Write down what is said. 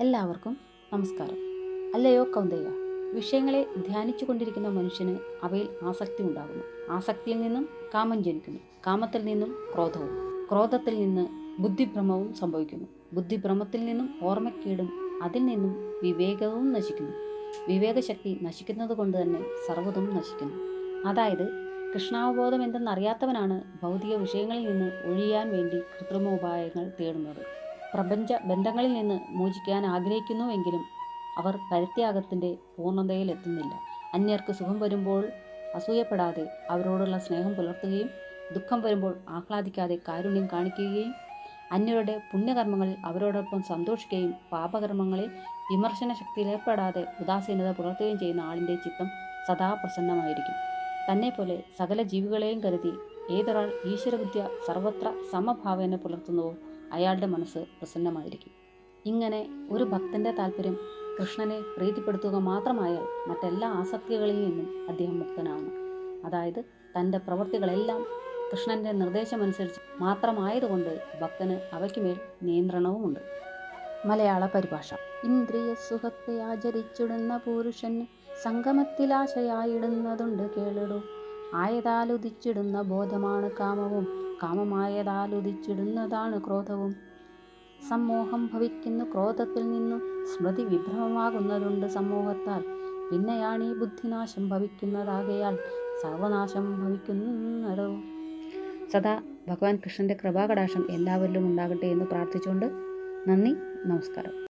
എല്ലാവർക്കും നമസ്കാരം. അല്ലയോ കൗന്ദയ്യ വിഷയങ്ങളെ ധ്യാനിച്ചു കൊണ്ടിരിക്കുന്ന മനുഷ്യന് അവയിൽ ആസക്തി ഉണ്ടാകുന്നു. ആസക്തിയിൽ നിന്നും കാമം ജനിക്കുന്നു. കാമത്തിൽ നിന്നും ക്രോധവും ക്രോധത്തിൽ നിന്ന് ബുദ്ധിഭ്രമവും സംഭവിക്കുന്നു. ബുദ്ധിഭ്രമത്തിൽ നിന്നും ഓർമ്മക്കേടും അതിൽ നിന്നും വിവേകവും നശിക്കുന്നു. വിവേകശക്തി നശിക്കുന്നത് കൊണ്ട് തന്നെ സർവതും നശിക്കുന്നു. അതായത് കൃഷ്ണാവബോധം എന്തെന്നറിയാത്തവനാണ് ഭൗതിക വിഷയങ്ങളിൽ നിന്ന് ഒഴിയാൻ വേണ്ടി കൃത്രിമോപായങ്ങൾ തേടുന്നത്. പ്രപഞ്ച ബന്ധങ്ങളിൽ നിന്ന് മോചിക്കാൻ ആഗ്രഹിക്കുന്നുവെങ്കിലും അവർ പരിത്യാഗത്തിന്റെ പൂർണതയിലെത്തുന്നില്ല. അന്യർക്ക് സുഖം വരുമ്പോൾ അസൂയപ്പെടാതെ അവരോടുള്ള സ്നേഹം പുലർത്തുകയും ദുഃഖം വരുമ്പോൾ ആഹ്ലാദിക്കാതെ കാരുണ്യം കാണിക്കുകയും അന്യരുടെ പുണ്യകർമ്മങ്ങളിൽ അവരോടൊപ്പം സന്തോഷിക്കുകയും പാപകർമ്മങ്ങളിൽ വിമർശന ശക്തിയിലേർപ്പെടാതെ ഉദാസീനത പുലർത്തുകയും ചെയ്യുന്ന ആളിന്റെ ചിത്തം സദാ പ്രസന്നമായിരിക്കും. തന്നെപ്പോലെ സകല ജീവികളെയും കരുതി ഏതൊരാൾ ഈശ്വരബുദ്ധ്യ സർവത്ര സമഭാവേന പുലർത്തുന്നുവോ അയാളുടെ മനസ്സ് പ്രസന്നമായിരിക്കും. ഇങ്ങനെ ഒരു ഭക്തന്റെ താല്പര്യം കൃഷ്ണനെ പ്രീതിപ്പെടുത്തുക മാത്രമായാൽ മറ്റെല്ലാ ആസക്തികളിൽ നിന്നും അദ്ദേഹം മുക്തനാകുന്നു അതായത് തന്റെ പ്രവൃത്തികളെല്ലാം കൃഷ്ണന്റെ നിർദ്ദേശമനുസരിച്ച് മാത്രമായതുകൊണ്ട് ഭക്തന് അവയ്ക്കുമേൽ നിയന്ത്രണവുമുണ്ട്. മലയാള പരിഭാഷ. ഇന്ദ്രിയ സുഖത്തെ ആചരിച്ചിടുന്ന പുരുഷന് സംഗമത്തിലാശയായിടുന്നതുണ്ട് കേളിടൂ. ആയതാലുദിച്ചിടുന്ന ബോധമാണ് കാമവും. കാമമായതാലുദിച്ചിടുന്നതാണ് ക്രോധവും. സമ്മോഹം ഭവിക്കുന്നു ക്രോധത്തിൽ നിന്നും. സ്മൃതി വിഭ്രമമാകുന്നതുണ്ട് സമ്മോഹത്താൽ. പിന്നെയാണ് ഈ ബുദ്ധിനാശം ഭവിക്കുന്നതാകയാൽ സർവനാശം ഭവിക്കുന്നതോ. സദാ ഭഗവാൻ കൃഷ്ണന്റെ കൃപാകടാശം എല്ലാവരിലും ഉണ്ടാകട്ടെ എന്ന് പ്രാർത്ഥിച്ചുകൊണ്ട് നന്ദി നമസ്കാരം.